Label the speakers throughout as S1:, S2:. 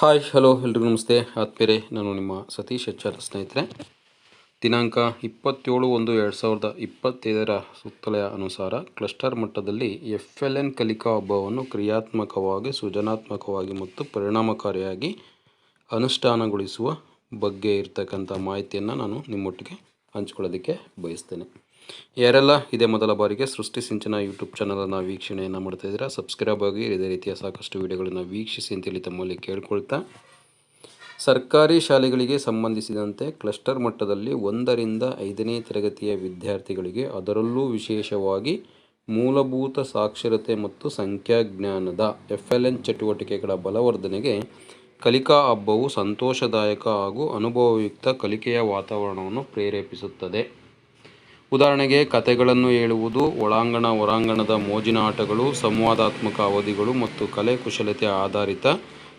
S1: Hi hello ಎಲ್ರಿಗೂ ನಮಸ್ತೆ. ಆತ್ಮೇರೆ ನಾನು ನಿಮ್ಮ ಸತೀಶ್ ಎಚ್ ಸ್ನೇಹಿತರೆ. ದಿನಾಂಕ ಇಪ್ಪತ್ತೇಳು ಒಂದು ಎರಡು ಸಾವಿರದ ಇಪ್ಪತ್ತೈದರ ಸುತ್ತಲೆಯ ಅನುಸಾರ ಕ್ಲಸ್ಟರ್ ಮಟ್ಟದಲ್ಲಿ ಎಫ್ ಎಲ್ ಎನ್ ಕಲಿಕಾ ಹಬ್ಬವನ್ನು ಕ್ರಿಯಾತ್ಮಕವಾಗಿ, ಸೃಜನಾತ್ಮಕವಾಗಿ ಮತ್ತು ಪರಿಣಾಮಕಾರಿಯಾಗಿ ಅನುಷ್ಠಾನಗೊಳಿಸುವ ಬಗ್ಗೆ ಇರತಕ್ಕಂಥ ಮಾಹಿತಿಯನ್ನು ನಾನು ನಿಮ್ಮೊಟ್ಟಿಗೆ ಹಂಚ್ಕೊಳ್ಳೋದಕ್ಕೆ ಬಯಸ್ತೇನೆ. ಯಾರೆಲ್ಲ ಇದೇ ಮೊದಲ ಬಾರಿಗೆ ಸೃಷ್ಟಿ ಸಿಂಚನ ಯೂಟ್ಯೂಬ್ ಚಾನಲನ್ನು ವೀಕ್ಷಣೆಯನ್ನು ಮಾಡ್ತಾ ಇದ್ದೀರಾ ಸಬ್ಸ್ಕ್ರೈಬ್ ಆಗಿ ಇದೇ ರೀತಿಯ ಸಾಕಷ್ಟು ವಿಡಿಯೋಗಳನ್ನು ವೀಕ್ಷಿಸಿ ಅಂತೇಳಿ ತಮ್ಮಲ್ಲಿ ಕೇಳ್ಕೊಳ್ತಾ ಸರ್ಕಾರಿ ಶಾಲೆಗಳಿಗೆ ಸಂಬಂಧಿಸಿದಂತೆ ಕ್ಲಸ್ಟರ್ ಮಟ್ಟದಲ್ಲಿ ಒಂದರಿಂದ ಐದನೇ ತರಗತಿಯ ವಿದ್ಯಾರ್ಥಿಗಳಿಗೆ ಅದರಲ್ಲೂ ವಿಶೇಷವಾಗಿ ಮೂಲಭೂತ ಸಾಕ್ಷರತೆ ಮತ್ತು ಸಂಖ್ಯಾಜ್ಞಾನದ ಎಫ್ ಎಲ್ ಎನ್ ಚಟುವಟಿಕೆಗಳ ಬಲವರ್ಧನೆಗೆ ಕಲಿಕಾ ಹಬ್ಬವು ಸಂತೋಷದಾಯಕ ಹಾಗೂ ಅನುಭವಯುಕ್ತ ಕಲಿಕೆಯ ವಾತಾವರಣವನ್ನು ಪ್ರೇರೇಪಿಸುತ್ತದೆ. ಉದಾಹರಣೆಗೆ ಕಥೆಗಳನ್ನು ಹೇಳುವುದು, ಒಳಾಂಗಣ, ಹೊರಾಂಗಣದ ಮೋಜಿನ ಆಟಗಳು, ಸಂವಾದಾತ್ಮಕ ಅವಧಿಗಳು ಮತ್ತು ಕಲೆ ಕುಶಲತೆ ಆಧಾರಿತ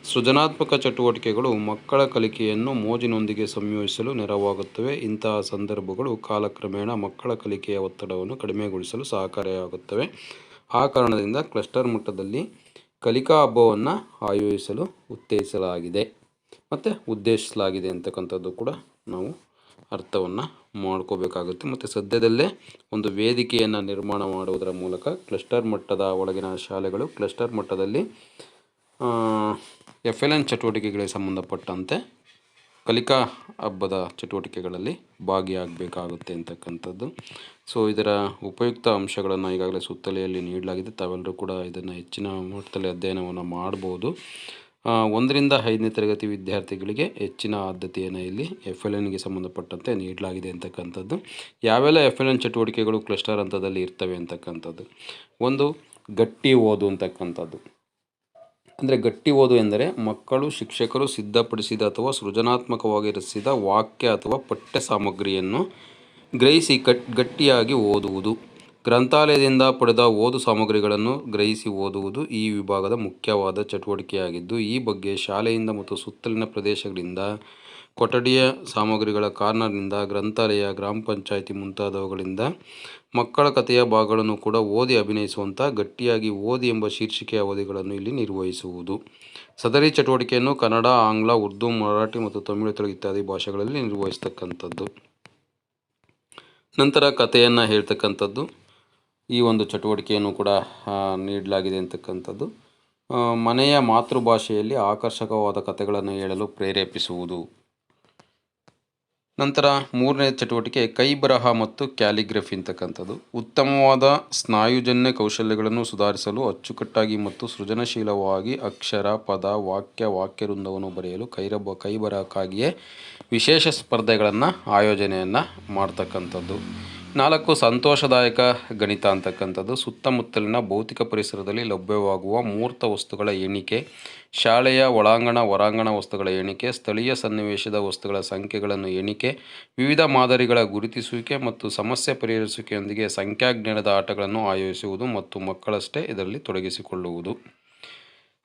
S1: ಸೃಜನಾತ್ಮಕ ಚಟುವಟಿಕೆಗಳು ಮಕ್ಕಳ ಕಲಿಕೆಯನ್ನು ಮೋಜಿನೊಂದಿಗೆ ಸಂಯೋಜಿಸಲು ನೆರವಾಗುತ್ತವೆ. ಇಂತಹ ಸಂದರ್ಭಗಳು ಕಾಲಕ್ರಮೇಣ ಮಕ್ಕಳ ಕಲಿಕೆಯ ಒತ್ತಡವನ್ನು ಕಡಿಮೆಗೊಳಿಸಲು ಸಹಕಾರಿಯಾಗುತ್ತವೆ. ಆ ಕಾರಣದಿಂದ ಕ್ಲಸ್ಟರ್ ಮಟ್ಟದಲ್ಲಿ ಕಲಿಕಾ ಹಬ್ಬವನ್ನು ಆಯೋಜಿಸಲು ಉತ್ತೇಜಿಸಲಾಗಿದೆ. ಮತ್ತು ಉದ್ದೇಶಿಸಲಾಗಿದೆ ಅಂತಕ್ಕಂಥದ್ದು ಕೂಡ ನಾವು ಅರ್ಥವನ್ನು ಮಾಡ್ಕೋಬೇಕಾಗುತ್ತೆ. ಮತ್ತು ಸದ್ಯದಲ್ಲೇ ಒಂದು ವೇದಿಕೆಯನ್ನು ನಿರ್ಮಾಣ ಮಾಡುವುದರ ಮೂಲಕ ಕ್ಲಸ್ಟರ್ ಮಟ್ಟದ ಒಳಗಿನ ಶಾಲೆಗಳು ಕ್ಲಸ್ಟರ್ ಮಟ್ಟದಲ್ಲಿ ಎಫ್ ಎಲ್ ಎನ್ ಚಟುವಟಿಕೆಗಳಿಗೆ ಸಂಬಂಧಪಟ್ಟಂತೆ ಕಲಿಕಾ ಹಬ್ಬದ ಚಟುವಟಿಕೆಗಳಲ್ಲಿ ಭಾಗಿಯಾಗಬೇಕಾಗುತ್ತೆ ಅಂತಕ್ಕಂಥದ್ದು. ಸೊ ಇದರ ಉಪಯುಕ್ತ ಅಂಶಗಳನ್ನು ಈಗಾಗಲೇ ಸುತ್ತಲೆಯಲ್ಲಿ ನೀಡಲಾಗಿದೆ. ತಾವೆಲ್ಲರೂ ಕೂಡ ಇದನ್ನು ಹೆಚ್ಚಿನ ಮಟ್ಟದಲ್ಲಿ ಅಧ್ಯಯನವನ್ನು ಮಾಡ್ಬೋದು. ಒಂದರಿಂದ ಐದನೇ ತರಗತಿ ವಿದ್ಯಾರ್ಥಿಗಳಿಗೆ ಹೆಚ್ಚಿನ ಆದ್ಯತೆಯನ್ನು ಇಲ್ಲಿ ಎಫ್ ಎಲ್ ಎನ್ಗೆ ಸಂಬಂಧಪಟ್ಟಂತೆ ನೀಡಲಾಗಿದೆ ಅಂತಕ್ಕಂಥದ್ದು. ಯಾವೆಲ್ಲ ಎಫ್ ಎಲ್ ಎನ್ ಚಟುವಟಿಕೆಗಳು ಕ್ಲಸ್ಟರ್ ಹಂತದಲ್ಲಿ ಇರ್ತವೆ ಅಂತಕ್ಕಂಥದ್ದು. ಒಂದು, ಗಟ್ಟಿ ಓದು ಅಂತಕ್ಕಂಥದ್ದು. ಅಂದರೆ ಗಟ್ಟಿ ಓದು ಎಂದರೆ ಮಕ್ಕಳು, ಶಿಕ್ಷಕರು ಸಿದ್ಧಪಡಿಸಿದ ಅಥವಾ ಸೃಜನಾತ್ಮಕವಾಗಿ ರಚಿಸಿದ ವಾಕ್ಯ ಅಥವಾ ಪಠ್ಯ ಸಾಮಗ್ರಿಯನ್ನು ಗ್ರಹಿಸಿ ಕಟ್, ಗಟ್ಟಿಯಾಗಿ ಓದುವುದು. ಗ್ರಂಥಾಲಯದಿಂದ ಪಡೆದ ಓದು ಸಾಮಗ್ರಿಗಳನ್ನು ಗ್ರಹಿಸಿ ಓದುವುದು ಈ ವಿಭಾಗದ ಮುಖ್ಯವಾದ ಚಟುವಟಿಕೆಯಾಗಿದ್ದು, ಈ ಬಗ್ಗೆ ಶಾಲೆಯಿಂದ ಮತ್ತು ಸುತ್ತಲಿನ ಪ್ರದೇಶಗಳಿಂದ ಕೊಠಡಿಯ ಸಾಮಗ್ರಿಗಳ ಕಾರ್ನರ್ನಿಂದ, ಗ್ರಂಥಾಲಯ, ಗ್ರಾಮ ಪಂಚಾಯಿತಿ ಮುಂತಾದವುಗಳಿಂದ ಮಕ್ಕಳ ಕಥೆಯ ಭಾಗಗಳನ್ನು ಕೂಡ ಓದಿ ಅಭಿನಯಿಸುವಂಥ ಗಟ್ಟಿಯಾಗಿ ಓದಿ ಎಂಬ ಶೀರ್ಷಿಕೆಯ ಅವಧಿಗಳನ್ನು ಇಲ್ಲಿ ನಿರ್ವಹಿಸುವುದು. ಸದರಿ ಚಟುವಟಿಕೆಯನ್ನು ಕನ್ನಡ, ಆಂಗ್ಲ, ಉರ್ದು, ಮರಾಠಿ ಮತ್ತು ತಮಿಳು, ತೆಲುಗು ಇತ್ಯಾದಿ ಭಾಷೆಗಳಲ್ಲಿ ನಿರ್ವಹಿಸ್ತಕ್ಕಂಥದ್ದು. ನಂತರ ಕಥೆಯನ್ನು ಹೇಳ್ತಕ್ಕಂಥದ್ದು. ಈ ಒಂದು ಚಟುವಟಿಕೆಯನ್ನು ಕೂಡ ನೀಡಲಾಗಿದೆ ಅಂತಕ್ಕಂಥದ್ದು. ಮನೆಯ ಮಾತೃಭಾಷೆಯಲ್ಲಿ ಆಕರ್ಷಕವಾದ ಕಥೆಗಳನ್ನು ಹೇಳಲು ಪ್ರೇರೇಪಿಸುವುದು. ನಂತರ ಮೂರನೇ ಚಟುವಟಿಕೆ, ಕೈ ಬರಹ ಮತ್ತು ಕ್ಯಾಲಿಗ್ರಫಿ ಅಂತಕ್ಕಂಥದ್ದು. ಉತ್ತಮವಾದ ಸ್ನಾಯುಜನ್ಯ ಕೌಶಲ್ಯಗಳನ್ನು ಸುಧಾರಿಸಲು ಅಚ್ಚುಕಟ್ಟಾಗಿ ಮತ್ತು ಸೃಜನಶೀಲವಾಗಿ ಅಕ್ಷರ, ಪದ, ವಾಕ್ಯ ವಾಕ್ಯವೃಂದವನ್ನು ಬರೆಯಲು ಕೈರಬ ಕೈ ಬರಹಕ್ಕಾಗಿಯೇ ವಿಶೇಷ ಸ್ಪರ್ಧೆಗಳನ್ನು, ಆಯೋಜನೆಯನ್ನು ಮಾಡ್ತಕ್ಕಂಥದ್ದು. ನಾಲ್ಕು ಸಂತೋಷದಾಯಕ ಗಣಿತ ಅಂತಕ್ಕಂಥದ್ದು. ಸುತ್ತಮುತ್ತಲಿನ ಭೌತಿಕ ಪರಿಸರದಲ್ಲಿ ಲಭ್ಯವಾಗುವ ಮೂರ್ತ ವಸ್ತುಗಳ ಎಣಿಕೆ, ಶಾಲೆಯ ಒಳಾಂಗಣ, ಹೊರಾಂಗಣ ವಸ್ತುಗಳ ಎಣಿಕೆ, ಸ್ಥಳೀಯ ಸನ್ನಿವೇಶದ ವಸ್ತುಗಳ ಸಂಖ್ಯೆಗಳನ್ನು ಎಣಿಕೆ, ವಿವಿಧ ಮಾದರಿಗಳ ಗುರುತಿಸುವಿಕೆ ಮತ್ತು ಸಮಸ್ಯೆ ಪರಿಹರಿಸುವಿಕೆಯೊಂದಿಗೆ ಸಂಖ್ಯಾಜ್ಞಾನದ ಆಟಗಳನ್ನು ಆಯೋಜಿಸುವುದು ಮತ್ತು ಮಕ್ಕಳಷ್ಟೇ ಇದರಲ್ಲಿ ತೊಡಗಿಸಿಕೊಳ್ಳುವುದು.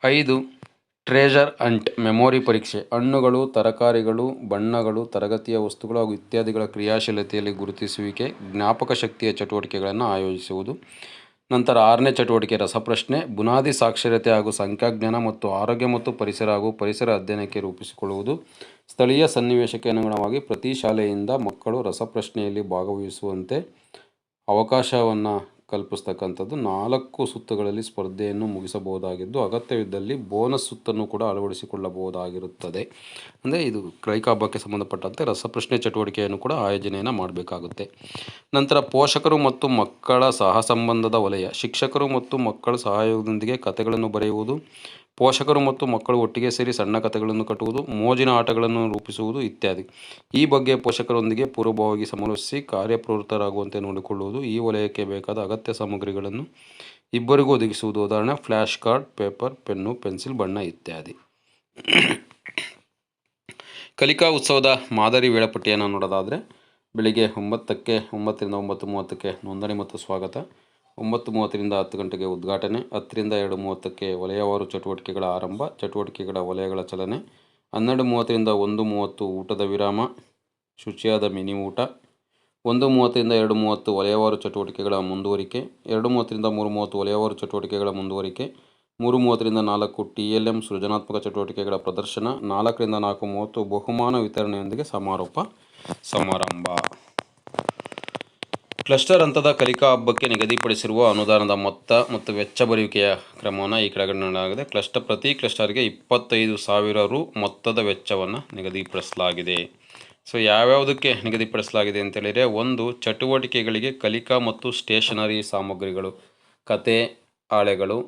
S1: ಐದು ಟ್ರೇಜರ್ ಅಂಟ್, ಮೆಮೊರಿ ಪರೀಕ್ಷೆ, ಹಣ್ಣುಗಳು, ತರಕಾರಿಗಳು, ಬಣ್ಣಗಳು, ತರಗತಿಯ ವಸ್ತುಗಳು ಹಾಗೂ ಇತ್ಯಾದಿಗಳ ಕ್ರಿಯಾಶೀಲತೆಯಲ್ಲಿ ಗುರುತಿಸುವಿಕೆ, ಜ್ಞಾಪಕ ಶಕ್ತಿಯ ಚಟುವಟಿಕೆಗಳನ್ನು ಆಯೋಜಿಸುವುದು. ನಂತರ ಆರನೇ ಚಟುವಟಿಕೆ, ರಸಪ್ರಶ್ನೆ, ಬುನಾದಿ ಸಾಕ್ಷರತೆ ಹಾಗೂ ಸಂಖ್ಯಾಜ್ಞಾನ ಮತ್ತು ಆರೋಗ್ಯ ಮತ್ತು ಪರಿಸರ ಹಾಗೂ ಪರಿಸರ ಅಧ್ಯಯನಕ್ಕೆ ರೂಪಿಸಿಕೊಳ್ಳುವುದು. ಸ್ಥಳೀಯ ಸನ್ನಿವೇಶಕ್ಕೆ ಅನುಗುಣವಾಗಿ ಪ್ರತಿ ಶಾಲೆಯಿಂದ ಮಕ್ಕಳು ರಸಪ್ರಶ್ನೆಯಲ್ಲಿ ಭಾಗವಹಿಸುವಂತೆ ಅವಕಾಶವನ್ನು ಕಲ್ಪಿಸ್ತಕ್ಕಂಥದ್ದು ನಾಲ್ಕು ಸುತ್ತುಗಳಲ್ಲಿ ಸ್ಪರ್ಧೆಯನ್ನು ಮುಗಿಸಬಹುದಾಗಿದ್ದು, ಅಗತ್ಯವಿದ್ದಲ್ಲಿ ಬೋನಸ್ ಸುತ್ತನ್ನು ಕೂಡ ಅಳವಡಿಸಿಕೊಳ್ಳಬಹುದಾಗಿರುತ್ತದೆ. ಅಂದರೆ ಇದು ಕ್ರೈಕ ಹಬ್ಬಕ್ಕೆ ಸಂಬಂಧಪಟ್ಟಂತೆ ರಸಪ್ರಶ್ನೆ ಚಟುವಟಿಕೆಯನ್ನು ಕೂಡ ಆಯೋಜನೆಯನ್ನು ಮಾಡಬೇಕಾಗುತ್ತೆ. ನಂತರ ಪೋಷಕರು ಮತ್ತು ಮಕ್ಕಳ ಸಹ ಸಂಬಂಧದ ವಲಯ. ಶಿಕ್ಷಕರು ಮತ್ತು ಮಕ್ಕಳ ಸಹಯೋಗದೊಂದಿಗೆ ಕಥೆಗಳನ್ನು ಬರೆಯುವುದು ಪೋಷಕರು ಮತ್ತು ಮಕ್ಕಳು ಒಟ್ಟಿಗೆ ಸೇರಿ ಸಣ್ಣ ಕಥೆಗಳನ್ನು ಕಟ್ಟುವುದು, ಮೋಜಿನ ಆಟಗಳನ್ನು ರೂಪಿಸುವುದು ಇತ್ಯಾದಿ. ಈ ಬಗ್ಗೆ ಪೋಷಕರೊಂದಿಗೆ ಪೂರ್ವಭಾವಿಯಾಗಿ ಸಮಾಲೋಚಿಸಿ ಕಾರ್ಯಪ್ರವೃತ್ತರಾಗುವಂತೆ ನೋಡಿಕೊಳ್ಳುವುದು, ಈ ವಲಯಕ್ಕೆ ಬೇಕಾದ ಅಗತ್ಯ ಸಾಮಗ್ರಿಗಳನ್ನು ಇಬ್ಬರಿಗೂ ಒದಗಿಸುವುದು. ಉದಾಹರಣೆ flash card, paper, pen, pencil, ಬಣ್ಣ ಇತ್ಯಾದಿ. ಕಲಿಕಾ ಉತ್ಸವದ ಮಾದರಿ ವೇಳಾಪಟ್ಟಿಯನ್ನು ನೋಡೋದಾದರೆ, ಬೆಳಿಗ್ಗೆ ಒಂಬತ್ತಕ್ಕೆ, ಒಂಬತ್ತರಿಂದ ಒಂಬತ್ತು ಮೂವತ್ತಕ್ಕೆ ನೋಂದಣಿ ಮತ್ತು ಸ್ವಾಗತ. ಒಂಬತ್ತು ಮೂವತ್ತರಿಂದ ಹತ್ತು ಗಂಟೆಗೆ ಉದ್ಘಾಟನೆ, ಹತ್ತರಿಂದ ಎರಡು ಮೂವತ್ತಕ್ಕೆ ವಲಯವಾರು ಚಟುವಟಿಕೆಗಳ ಆರಂಭ, ಚಟುವಟಿಕೆಗಳ ವಲಯಗಳ ಚಲನೆ ಹನ್ನೆರಡು ಮೂವತ್ತರಿಂದ ಒಂದು ಮೂವತ್ತು ಊಟದ ವಿರಾಮ, ಶುಚಿಯಾದ ಮಿನಿ ಊಟ, ಒಂದು ಮೂವತ್ತರಿಂದ ಎರಡು ಮೂವತ್ತು ವಲಯವಾರು ಚಟುವಟಿಕೆಗಳ ಮುಂದುವರಿಕೆ, ಎರಡು ಮೂವತ್ತರಿಂದ ಮೂರು ಮೂವತ್ತು ವಲಯವಾರು ಚಟುವಟಿಕೆಗಳ ಮುಂದುವರಿಕೆ, ಮೂರು ಮೂವತ್ತರಿಂದ ನಾಲ್ಕು ಟಿ ಎಲ್ ಎಂ ಸೃಜನಾತ್ಮಕ ಚಟುವಟಿಕೆಗಳ ಪ್ರದರ್ಶನ, ನಾಲ್ಕರಿಂದ ನಾಲ್ಕು ಮೂವತ್ತು ಬಹುಮಾನ ವಿತರಣೆಯೊಂದಿಗೆ ಸಮಾರೋಪ, ಸಮಾರಂಭ. ಕ್ಲಸ್ಟರ್ ಹಂತದ ಕಲಿಕಾ ಹಬ್ಬಕ್ಕೆ ನಿಗದಿಪಡಿಸಿರುವ ಅನುದಾನದ ಮೊತ್ತ ಮತ್ತು ವೆಚ್ಚ ಬರುವಿಕೆಯ ಕ್ರಮವನ್ನು ಈ ಕೆಳಗಡೆ ಕ್ಲಸ್ಟರ್ ಪ್ರತಿ ಕ್ಲಸ್ಟರ್ಗೆ ಇಪ್ಪತ್ತೈದು ಸಾವಿರ ರು ಮೊತ್ತದ ವೆಚ್ಚವನ್ನು ನಿಗದಿಪಡಿಸಲಾಗಿದೆ. ಸೊ, ಯಾವ್ಯಾವುದಕ್ಕೆ ನಿಗದಿಪಡಿಸಲಾಗಿದೆ ಅಂತೇಳಿದರೆ ಒಂದು, ಚಟುವಟಿಕೆಗಳಿಗೆ ಕಲಿಕಾ ಮತ್ತು ಸ್ಟೇಷನರಿ ಸಾಮಗ್ರಿಗಳು, ಕತೆ ಹಾಳೆಗಳು,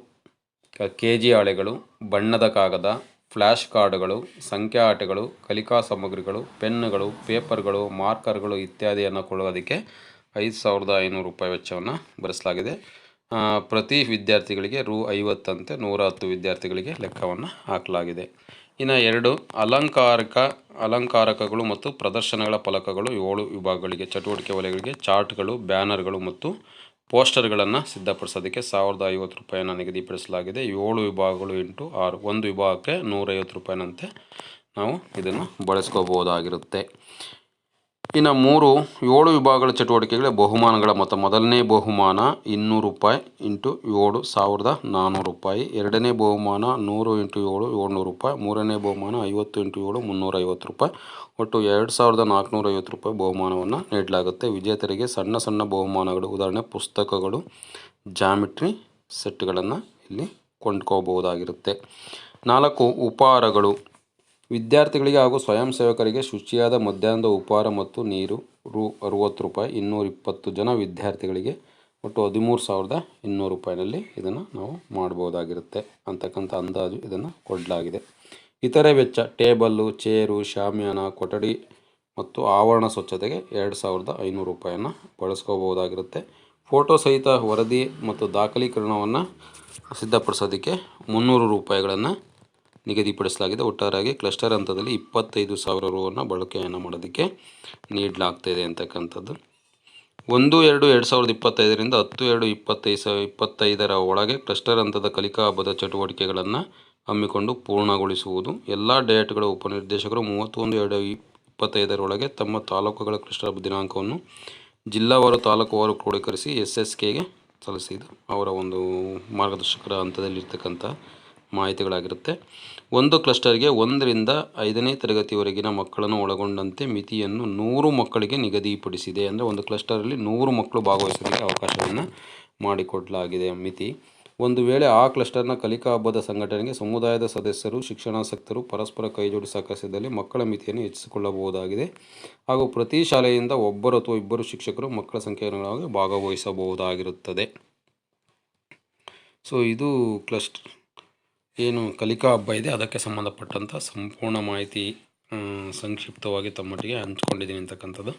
S1: ಕೆ ಜಿ ಹಾಳೆಗಳು, ಬಣ್ಣದ ಕಾಗದ ಫ್ಲ್ಯಾಶ್ ಕಾರ್ಡ್ಗಳು, ಸಂಖ್ಯಾ ಆಟಗಳು, ಕಲಿಕಾ ಸಾಮಗ್ರಿಗಳು, ಪೆನ್ನುಗಳು, ಪೇಪರ್ಗಳು, ಮಾರ್ಕರ್ಗಳು ಇತ್ಯಾದಿಯನ್ನು ಕೊಳ್ಳೋದಕ್ಕೆ ಐದು ಸಾವಿರದ ಐನೂರು ರೂಪಾಯಿ ವೆಚ್ಚವನ್ನು ಭರಿಸಲಾಗಿದೆ. ಪ್ರತಿ ವಿದ್ಯಾರ್ಥಿಗಳಿಗೆ ರು ಐವತ್ತಂತೆ ನೂರ ಹತ್ತು ವಿದ್ಯಾರ್ಥಿಗಳಿಗೆ ಲೆಕ್ಕವನ್ನು ಹಾಕಲಾಗಿದೆ. ಇನ್ನು ಎರಡು, ಅಲಂಕಾರಿಕ, ಅಲಂಕಾರಕಗಳು ಮತ್ತು ಪ್ರದರ್ಶನಗಳ ಫಲಕಗಳು ಏಳು ವಿಭಾಗಗಳಿಗೆ, ಚಟುವಟಿಕೆ ವಲಯಗಳಿಗೆ, ಚಾರ್ಟ್ಗಳು, ಬ್ಯಾನರ್ಗಳು ಮತ್ತು ಪೋಸ್ಟರ್ಗಳನ್ನು ಸಿದ್ಧಪಡಿಸೋದಕ್ಕೆ ಸಾವಿರದ ಐವತ್ತು ರೂಪಾಯಿಯನ್ನು ನಿಗದಿಪಡಿಸಲಾಗಿದೆ. ಏಳು ವಿಭಾಗಗಳು ಇಂಟು ಆರು, ಒಂದು ವಿಭಾಗಕ್ಕೆ ನೂರೈವತ್ತು ರೂಪಾಯಿನಂತೆ ನಾವು ಇದನ್ನು ಬಳಸ್ಕೋಬೋದಾಗಿರುತ್ತೆ. ಇನ್ನು ಮೂರು ಏಳು ವಿಭಾಗಗಳ ಚಟುವಟಿಕೆಗಳ ಬಹುಮಾನಗಳ ಮೊತ್ತ. ಮೊದಲನೇ ಬಹುಮಾನ ಇನ್ನೂರು ರೂಪಾಯಿ ಇಂಟು ಏಳು ಸಾವಿರದ ನಾನ್ನೂರು ರೂಪಾಯಿ. ಎರಡನೇ ಬಹುಮಾನ ನೂರು ಇಂಟು ಏಳು ಏಳ್ನೂರು ರೂಪಾಯಿ. ಮೂರನೇ ಬಹುಮಾನ ಐವತ್ತು ಇಂಟು ಏಳು ಮುನ್ನೂರ ಐವತ್ತು ರೂಪಾಯಿ. ಒಟ್ಟು ಎರಡು ಸಾವಿರದ ನಾಲ್ಕುನೂರ ಐವತ್ತು ರೂಪಾಯಿ ಬಹುಮಾನವನ್ನು ನೀಡಲಾಗುತ್ತೆ. ವಿಜೇತರಿಗೆ ಸಣ್ಣ ಸಣ್ಣ ಬಹುಮಾನಗಳು, ಉದಾಹರಣೆ ಪುಸ್ತಕಗಳು ಜಾಮಿಟ್ರಿ ಸೆಟ್ಗಳನ್ನು ಇಲ್ಲಿ ಕೊಂಡ್ಕೋಬಹುದಾಗಿರುತ್ತೆ. ನಾಲ್ಕು ಉಪಹಾರಗಳು. ವಿದ್ಯಾರ್ಥಿಗಳಿಗೆ ಹಾಗೂ ಸ್ವಯಂ ಸೇವಕರಿಗೆ ಶುಚಿಯಾದ ಮಧ್ಯಾಹ್ನದ ಉಪಹಾರ ಮತ್ತು ನೀರು ರು ಅರುವತ್ತು ರೂಪಾಯಿ ಇನ್ನೂರಿಪ್ಪತ್ತು ಜನ ವಿದ್ಯಾರ್ಥಿಗಳಿಗೆ ಒಟ್ಟು ಹದಿಮೂರು ಸಾವಿರದ ಇನ್ನೂರು ರೂಪಾಯಿನಲ್ಲಿ ಇದನ್ನು ನಾವು ಮಾಡ್ಬೋದಾಗಿರುತ್ತೆ ಅಂತಕ್ಕಂಥ ಅಂದಾಜು ಇದನ್ನು ಕೊಡಲಾಗಿದೆ. ಇತರೆ ವೆಚ್ಚ, ಟೇಬಲ್ಲು, ಚೇರು, ಶಾಮಿಯಾನ, ಕೊಠಡಿ ಮತ್ತು ಆವರಣ ಸ್ವಚ್ಛತೆಗೆ ಎರಡು ಸಾವಿರದ ಐನೂರು ರೂಪಾಯಿಯನ್ನು ಬಳಸ್ಕೋಬೋದಾಗಿರುತ್ತೆ ಫೋಟೋ ಸಹಿತ ವರದಿ ಮತ್ತು ದಾಖಲೀಕರಣವನ್ನು ಸಿದ್ಧಪಡಿಸೋದಕ್ಕೆ ಮುನ್ನೂರು ರೂಪಾಯಿಗಳನ್ನು ನಿಗದಿಪಡಿಸಲಾಗಿದೆ. ಒಟ್ಟಾರಾಗಿ ಕ್ಲಸ್ಟರ್ ಹಂತದಲ್ಲಿ ಇಪ್ಪತ್ತೈದು ಸಾವಿರ ರುವನ್ನು ಬಳಕೆಯನ್ನು ಮಾಡೋದಕ್ಕೆ ನೀಡಲಾಗ್ತಾಯಿದೆ ಅಂತಕ್ಕಂಥದ್ದು. ಒಂದು, ಎರಡು ಎರಡು ಸಾವಿರದ ಇಪ್ಪತ್ತೈದರಿಂದ ಹತ್ತು, ಎರಡು, ಇಪ್ಪತ್ತೈದು ಸಾವಿರ, ಇಪ್ಪತ್ತೈದರ ಒಳಗೆ ಕ್ಲಸ್ಟರ್ ಹಂತದ ಕಲಿಕಾ ಹಬ್ಬದ ಚಟುವಟಿಕೆಗಳನ್ನು ಹಮ್ಮಿಕೊಂಡು ಪೂರ್ಣಗೊಳಿಸುವುದು. ಎಲ್ಲ ಡಯಟ್ಗಳ ಉಪನಿರ್ದೇಶಕರು ಮೂವತ್ತೊಂದು, ಎರಡು ಇಪ್ಪತ್ತೈದರೊಳಗೆ ತಮ್ಮ ತಾಲೂಕುಗಳ ಕ್ಲಸ್ಟರ್ ಹಬ್ಬ ದಿನಾಂಕವನ್ನು ಜಿಲ್ಲಾವಾರು ತಾಲೂಕುವಾರು ಕ್ರೋಢೀಕರಿಸಿ ಎಸ್ ಎಸ್ ಕೆಗೆ ಸಲ್ಲಿಸಿದ್ದು ಅವರ ಒಂದು ಮಾರ್ಗದರ್ಶಕರ ಹಂತದಲ್ಲಿರ್ತಕ್ಕಂಥ ಮಾಹಿತಿಗಳಾಗಿರುತ್ತೆ. ಒಂದು ಕ್ಲಸ್ಟರ್ಗೆ ಒಂದರಿಂದ ಐದನೇ ತರಗತಿವರೆಗಿನ ಮಕ್ಕಳನ್ನು ಒಳಗೊಂಡಂತೆ ಮಿತಿಯನ್ನು ನೂರು ಮಕ್ಕಳಿಗೆ ನಿಗದಿಪಡಿಸಿದೆ. ಅಂದರೆ ಒಂದು ಕ್ಲಸ್ಟರಲ್ಲಿ ನೂರು ಮಕ್ಕಳು ಭಾಗವಹಿಸೋದಕ್ಕೆ ಅವಕಾಶವನ್ನು ಮಾಡಿಕೊಡಲಾಗಿದೆ ಮಿತಿ. ಒಂದು ವೇಳೆ ಆ ಕ್ಲಸ್ಟರ್ನ ಕಲಿಕಾ ಹಬ್ಬದ ಸಂಘಟನೆಗೆ ಸಮುದಾಯದ ಸದಸ್ಯರು, ಶಿಕ್ಷಣಾಸಕ್ತರು ಪರಸ್ಪರ ಕೈಜೋಡಿ ಸಹಕರಿಸಿದಲ್ಲಿ ಮಕ್ಕಳ ಮಿತಿಯನ್ನು ಹೆಚ್ಚಿಸಿಕೊಳ್ಳಬಹುದಾಗಿದೆ. ಹಾಗೂ ಪ್ರತಿ ಶಾಲೆಯಿಂದ ಒಬ್ಬರು ಅಥವಾ ಇಬ್ಬರು ಶಿಕ್ಷಕರು ಮಕ್ಕಳ ಸಂಖ್ಯೆಯನ್ನು ಭಾಗವಹಿಸಬಹುದಾಗಿರುತ್ತದೆ. ಸೊ, ಇದು ಕ್ಲಸ್ಟ್ ಏನು ಕಲಿಕಾ ಹಬ್ಬ ಇದೆ, ಅದಕ್ಕೆ ಸಂಬಂಧಪಟ್ಟಂಥ ಸಂಪೂರ್ಣ ಮಾಹಿತಿ ಸಂಕ್ಷಿಪ್ತವಾಗಿ ತಮ್ಮೊಟ್ಟಿಗೆ ಹಂಚ್ಕೊಂಡಿದ್ದೀನಿ ಅಂತಕ್ಕಂಥದ್ದು.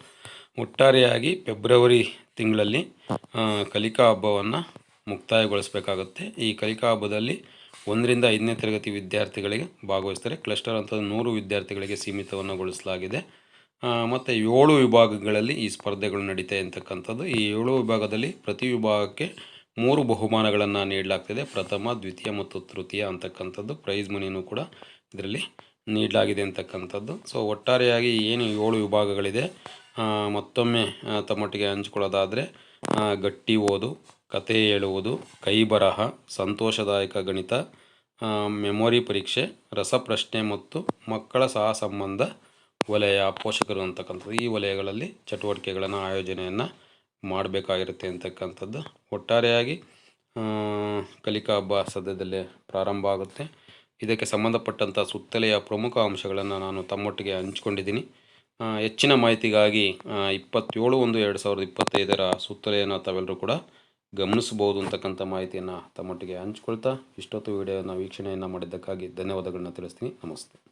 S1: ಒಟ್ಟಾರೆಯಾಗಿ ಫೆಬ್ರವರಿ ತಿಂಗಳಲ್ಲಿ ಕಲಿಕಾ ಹಬ್ಬವನ್ನು ಮುಕ್ತಾಯಗೊಳಿಸಬೇಕಾಗುತ್ತೆ. ಈ ಕಲಿಕಾ ಹಬ್ಬದಲ್ಲಿ ಒಂದರಿಂದ ಐದನೇ ತರಗತಿ ವಿದ್ಯಾರ್ಥಿಗಳಿಗೆ ಭಾಗವಹಿಸ್ತಾರೆ. ಕ್ಲಸ್ಟರ್ ಅಂತ ನೂರು ವಿದ್ಯಾರ್ಥಿಗಳಿಗೆ ಸೀಮಿತವನ್ನು ಗೊಳಿಸಲಾಗಿದೆ. ಮತ್ತು ಏಳು ವಿಭಾಗಗಳಲ್ಲಿ ಈ ಸ್ಪರ್ಧೆಗಳು ನಡೀತಾ ಅಂತಕ್ಕಂಥದ್ದು ಈ ಏಳು ವಿಭಾಗದಲ್ಲಿ ಪ್ರತಿ ವಿಭಾಗಕ್ಕೆ ಮೂರು ಬಹುಮಾನಗಳನ್ನು ನೀಡಲಾಗ್ತದೆ. ಪ್ರಥಮ, ದ್ವಿತೀಯ ಮತ್ತು ತೃತೀಯ ಅಂತಕ್ಕಂಥದ್ದು. ಪ್ರೈಸ್ ಮನಿನೂ ಕೂಡ ಇದರಲ್ಲಿ ನೀಡಲಾಗಿದೆ ಅಂತಕ್ಕಂಥದ್ದು. ಸೊ, ಒಟ್ಟಾರೆಯಾಗಿ ಏನು ಏಳು ವಿಭಾಗಗಳಿದೆ. ಮತ್ತೊಮ್ಮೆ ತಮ್ಮೊಟ್ಟಿಗೆ ಹಂಚಿಕೊಳ್ಳೋದಾದರೆ ಗಟ್ಟಿ ಓದು ಕತೆ ಹೇಳುವುದು, ಕೈ ಬರಹ, ಸಂತೋಷದಾಯಕ ಗಣಿತ ಮೆಮೊರಿ ಪರೀಕ್ಷೆ, ರಸಪ್ರಶ್ನೆ ಮತ್ತು ಮಕ್ಕಳ ಸಹ ಸಂಬಂಧ ವಲಯ ಪೋಷಕರು ಅಂತಕ್ಕಂಥದ್ದು. ಈ ವಲಯಗಳಲ್ಲಿ ಚಟುವಟಿಕೆಗಳನ್ನು, ಆಯೋಜನೆಯನ್ನು ಮಾಡಬೇಕಾಗಿರುತ್ತೆ ಅಂತಕ್ಕಂಥದ್ದು. ಒಟ್ಟಾರೆಯಾಗಿ ಕಲಿಕಾ ಹಬ್ಬ ಸದ್ಯದಲ್ಲೇ ಪ್ರಾರಂಭ ಆಗುತ್ತೆ. ಇದಕ್ಕೆ ಸಂಬಂಧಪಟ್ಟಂಥ ಸುತ್ತಲೆಯ ಪ್ರಮುಖ ಅಂಶಗಳನ್ನು ನಾನು ತಮ್ಮೊಟ್ಟಿಗೆ ಹಂಚ್ಕೊಂಡಿದ್ದೀನಿ. ಹೆಚ್ಚಿನ ಮಾಹಿತಿಗಾಗಿ ಇಪ್ಪತ್ತೇಳು ಒಂದು ಎರಡು ಸಾವಿರದ ಇಪ್ಪತ್ತೈದರ ಸುತ್ತಲೆಯನ್ನು ತಾವೆಲ್ಲರೂ ಕೂಡ ಗಮನಿಸಬಹುದು ಅಂತಕ್ಕಂಥ ಮಾಹಿತಿಯನ್ನು ತಮ್ಮೊಟ್ಟಿಗೆ ಹಂಚ್ಕೊಳ್ತಾ ಇಷ್ಟೊತ್ತು ವಿಡಿಯೋನ ವೀಕ್ಷಣೆಯನ್ನು ಮಾಡಿದ್ದಕ್ಕಾಗಿ ಧನ್ಯವಾದಗಳನ್ನ ತಿಳಿಸ್ತೀನಿ. ನಮಸ್ತೆ.